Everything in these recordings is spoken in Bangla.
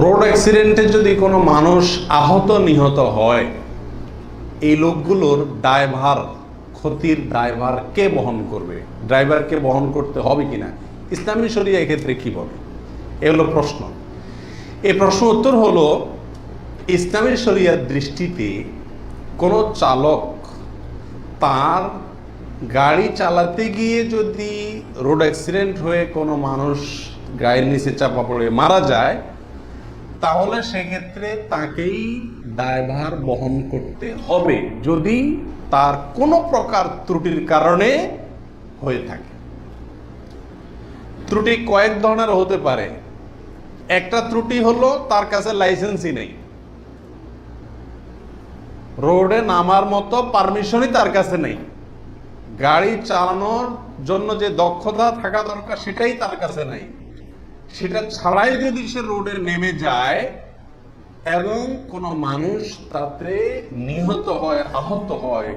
রোড অ্যাক্সিডেন্টে যদি কোনো মানুষ আহত, নিহত হয়, এই লোকগুলোর দায়ভার ক্ষতির দায়ভার কে বহন করবে? ড্রাইভারকে বহন করতে হবে কিনা? ইসলামী শরিয়া এক্ষেত্রে কী বলে? এ হলো প্রশ্ন। এই প্রশ্ন উত্তর হলো, ইসলামী শরিয়ার দৃষ্টিতে কোনো চালক তার গাড়ি চালাতে গিয়ে যদি রোড অ্যাক্সিডেন্ট হয়ে কোনো মানুষ গায়ের নিচে চাপা পড়ে মারা যায় তাহলে সেক্ষেত্রে তাকেই দায়ভার বহন করতে হবে যদি তার কোনো প্রকার ত্রুটির কারণে হয়ে থাকে। ত্রুটি কয়েক ধরনের হতে পারে। একটা ত্রুটি হলো তার কাছে লাইসেন্সই নেই। রোডে নামার মতো পারমিশনই তার কাছে নেই। গাড়ি চালানোর জন্য যে দক্ষতা থাকা দরকার সেটাই তার কাছে নাই। সেটা ছাড়াই যদি সে রোডে নেমে যায় এবং কোনো মানুষ তাতে নিহত হয়, আহত হয়,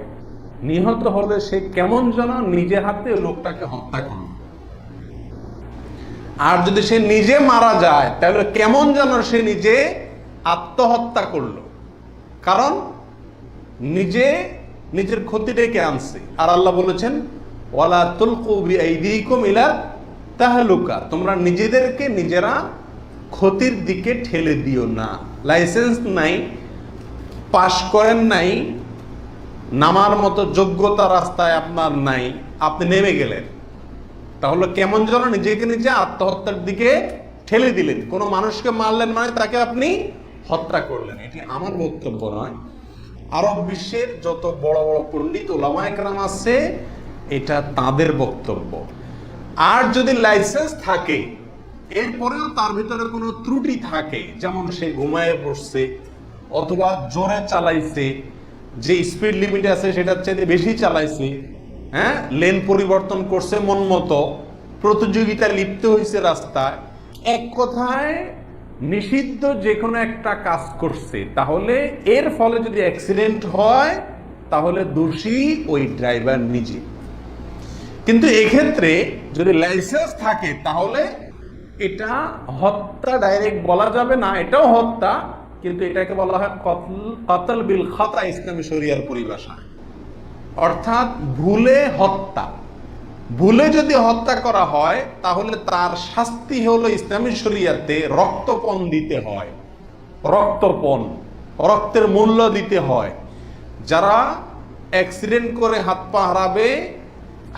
নিহত হলে সে কেমন যেন নিজে হাতে লোকটাকে হত্যা করল। আর যদি সে নিজে মারা যায়, তাহলে কেমন যেন সে নিজে আত্মহত্যা করল। কারণ নিজে নিজের ক্ষতি ডেকে আনছে। আর আল্লাহ বলেছেন, ওয়ালা তুলকু বিআইদিকুম ইলা তাহলুকা তোমরা নিজেদেরকে নিজেরা ক্ষতির দিকে ঠেলে দিও না। লাইসেন্স নাই, পাশ করেন নাই, নামার মতো যোগ্যতা রাস্তায় আপনার নাই, আপনি নেমে গেলেন। তাহলে কেমন যেন নিজেকে নিজে আত্মহত্যার দিকে ঠেলে দিলেন। কোনো মানুষকে মারলেন মানে তাকে আপনি হত্যা করলেন। এটি আমার বক্তব্য নয়। আরব বিশ্বের যত বড় বড় পণ্ডিত, ওলামা একরাম আছে, এটা তাদের বক্তব্য। আর যদি লাইসেন্স থাকে, এরপরেও তার ভিতরে কোনো ত্রুটি থাকে, যেমন সে ঘুমায় পড়ছে অথবা জোরে চালাইছে, যে স্পিড লিমিট আছে সেটার চাইতে বেশি চালাইছে হ্যাঁ? লেন পরিবর্তন করছে মন মতো প্রতিযোগিতা লিপ্ত হয়েছে রাস্তায়, এক কথায় নিষিদ্ধ যে কোনো একটা কাজ করছে, তাহলে এর ফলে যদি অ্যাক্সিডেন্ট হয়, তাহলে দোষী ওই ড্রাইভার নিজে। কিন্তু এক্ষেত্রে যদি লাইসেন্স থাকে, তাহলে এটা হত্যা ডাইরেক্ট বলা যাবে না, এটাও হত্যা, কিন্তু এটাকে বলা হয় কতল বিল খতা ইসলামী শরিয়ার পরিভাষায় অর্থাৎ ভুলে হত্যা। ভুলে যদি হত্যা করা হয়, তাহলে তার শাস্তি হলো ইসলামী শরিয়াতে রক্তপণ দিতে হয়। রক্তপণ, রক্তের মূল্য দিতে হয়। যারা অ্যাক্সিডেন্ট করে হাত পা হারাবে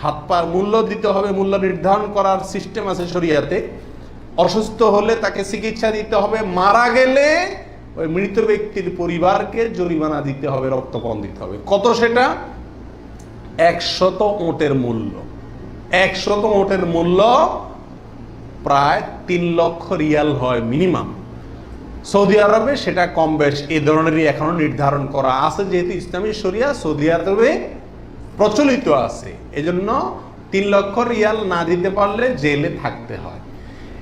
হাত পার মূল্য দিতে হবে, মূল্য নির্ধারণ করার সিস্টেম আছে শরিয়াতে। অসুস্থ হলে তাকে চিকিৎসা দিতে হবে, মারা গেলে ওই মৃত ব্যক্তির পরিবারকে জরিমানা দিতে হবে, রক্তপণ দিতে হবে। কত সেটা? একশত ওটের মূল্য। একশত ওটের মূল্য প্রায় তিন লক্ষ রিয়াল হয় মিনিমাম। সৌদি আরবে সেটা কম বেশ এই ধরনেরই এখনও নির্ধারণ করা আছে, যেহেতু ইসলামী শরিয়া সৌদি আরবে প্রচলিত আছে। এজন্য তিন লক্ষ রিয়াল না দিতে পারলে জেলে থাকতে হয়।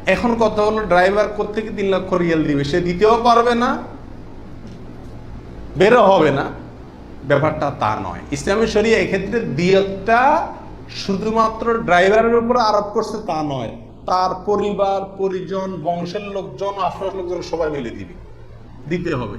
এখন কথা হলো, ড্রাইভার কোথেকে তিন লক্ষ রিয়াল দিবে? সে দিতেও পারবে না বেরো হবে না। ব্যাপারটা তা নয়। ইসলামী শরিয়া এক্ষেত্রে দিয়তটা শুধুমাত্র ড্রাইভারের উপর আরোপ করছে তা নয়, তার পরিবার, পরিজন, বংশের লোকজন, আশপাশের লোকজন সবাই মিলে দিবে। দিতে হবে।